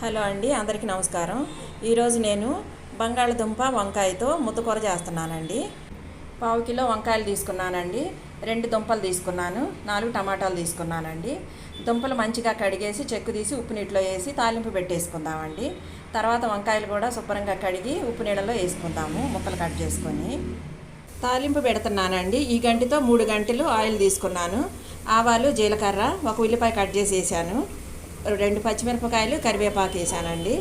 Hello అండి అందరికీ నమస్కారం. ఈరోజు నేను బంగాళదుంప వంకాయతో ముద్దకూర చేస్తున్నానండి. పావు కిలో వంకాయలు తీసుకున్నానండి రెండు దుంపలు తీసుకున్నాను నాలుగు టమాటాలు తీసుకున్నానండి. దుంపలు మంచిగా కడిగేసి చెక్కు తీసి ఉప్పు నీటిలో వేసి తాలింపు పెట్టేసుకుందామండి. తర్వాత వంకాయలు కూడా శుభ్రంగా కడిగి ఉప్పు నీళ్ళలో వేసుకుందాము ముక్కలు కట్ చేసుకొని. తాలింపు పెడుతున్నానండి. ఈ గంటితో మూడు గంటలు ఆయిల్ తీసుకున్నాను. ఆవాలు జీలకర్ర ఒక ఉల్లిపాయ కట్ చేసి వేసాను రెండు పచ్చిమిరపకాయలు కరివేపాకు వేసానండి.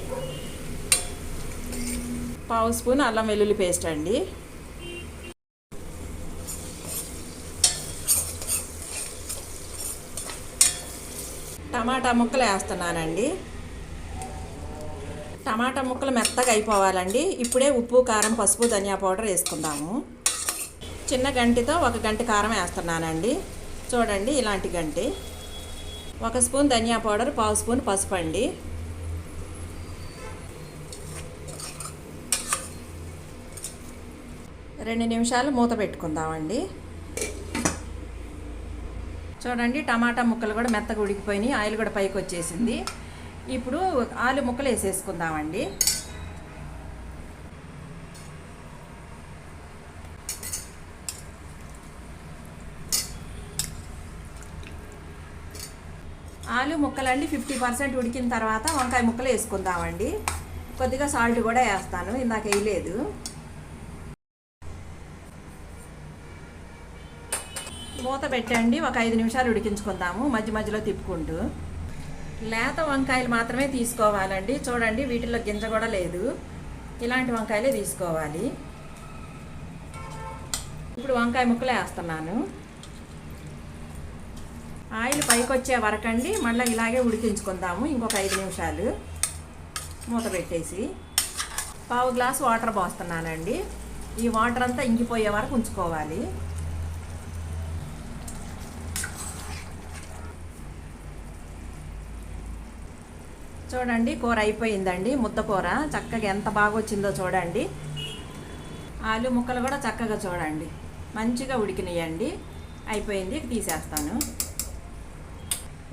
పావు స్పూన్ అల్లం వెల్లుల్లి పేస్ట్ అండి. టమాటా ముక్కలు వేస్తున్నానండి. టమాటా ముక్కలు మెత్తగా అయిపోవాలండి. ఇప్పుడే ఉప్పు కారం పసుపు ధనియా పౌడర్ వేసుకుందాము. చిన్న గంటితో ఒక గంట కారం వేస్తున్నానండి. చూడండి ఇలాంటి గంటి. ఒక స్పూన్ ధనియా పౌడర్ పావు స్పూన్ పసుపు అండి రెండు నిమిషాలు మూత పెట్టుకుందామండి. చూడండి టమాటా ముక్కలు కూడా మెత్తగా ఉడికిపోయినాయి ఆయిల్ కూడా పైకి వచ్చేసింది. ఇప్పుడు ఆలు ముక్కలు వేసేసుకుందామండి. ఆలు ముక్కలండి ఫిఫ్టీ పర్సెంట్ ఉడికిన తర్వాత వంకాయ ముక్కలు వేసుకుందామండి. కొద్దిగా సాల్ట్ కూడా వేస్తాను ఇందాక వేయలేదు. మూత పెట్టండి ఒక ఐదు నిమిషాలు ఉడికించుకుందాము మధ్య మధ్యలో తిప్పుకుంటూ. లేత వంకాయలు మాత్రమే తీసుకోవాలండి. చూడండి వీటిలో గింజ కూడా లేదు. ఇలాంటి వంకాయలే తీసుకోవాలి. ఇప్పుడు వంకాయ ముక్కలు వేస్తున్నాను. ఆయిల్ పైకి వచ్చే వరకండి మళ్ళీ ఇలాగే ఉడికించుకుందాము. ఇంకొక ఐదు నిమిషాలు మూత పెట్టేసి పావు గ్లాస్ వాటర్ పోస్తున్నానండి. ఈ వాటర్ అంతా ఇంకిపోయే వరకు ఉంచుకోవాలి. చూడండి కూర అయిపోయిందండి. ముద్ద కూర చక్కగా ఎంత బాగా వచ్చిందో చూడండి. ఆలు ముక్కలు కూడా చక్కగా చూడండి. మంచిగా ఉడికినాయండి. అయిపోయింది తీసేస్తాను.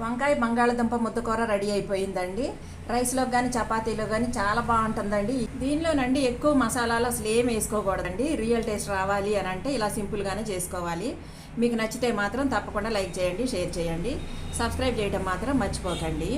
వంకాయ బంగాళదుంప ముద్దకూర రెడీ అయిపోయిందండి. రైస్లో కానీ చపాతీలో కానీ చాలా బాగుంటుందండి. దీనిలోనండి ఎక్కువ మసాలాలు అసలు ఏం వేసుకోకూడదండి. రియల్ టేస్ట్ రావాలి అని అంటే ఇలా సింపుల్గానే చేసుకోవాలి. మీకు నచ్చితే మాత్రం తప్పకుండా లైక్ చేయండి షేర్ చేయండి. సబ్స్క్రైబ్ చేయడం మాత్రం మర్చిపోకండి.